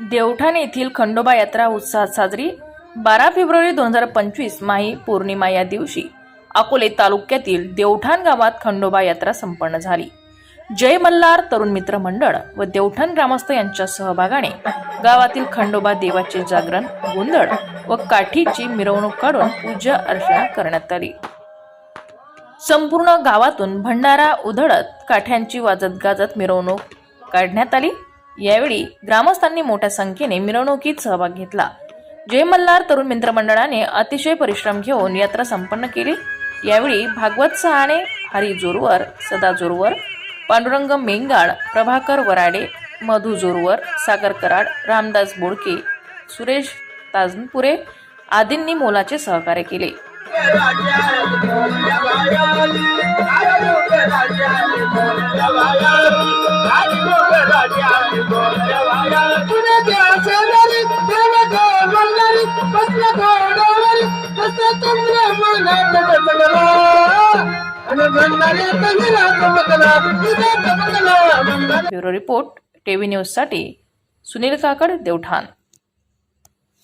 देवठाण येथील खंडोबा यात्रा उत्साहात साजरी. बारा फेब्रुवारी दोन हजार पंचवीस माही पौर्णिमा या दिवशी अकोले तालुक्यातील देवठाण गावात खंडोबा यात्रा संपन्न झाली. जय मल्हार तरुण मित्र मंडळ व देवठाण ग्रामस्थ यांच्या सहभागाने गावातील खंडोबा देवाचे जागरण गोंधळ व काठीची मिरवणूक काढून पूजा अर्चना करण्यात आली. संपूर्ण गावातून भंडारा उधळत काठ्यांची वाजत गाजत मिरवणूक काढण्यात आली. यावेळी ग्रामस्थांनी मोठ्या संख्येने मिरवणुकीत सहभाग घेतला जय मल्हार तरुण मित्र मंडळाने अतिशय परिश्रम घेऊन यात्रा संपन्न केली यावेळी भागवत सहाणे हरी जोरवर सदा जोरवर पांडुरंग मेंगाड प्रभाकर वराडे मधु जोरवर सागर कराड रामदास बोडके सुरेश ताजनपुरे आदींनी मोलाचे सहकार्य केले ब्युरो रिपोर्ट टीव्ही न्यूजसाठी सुनील काकड देवठाण.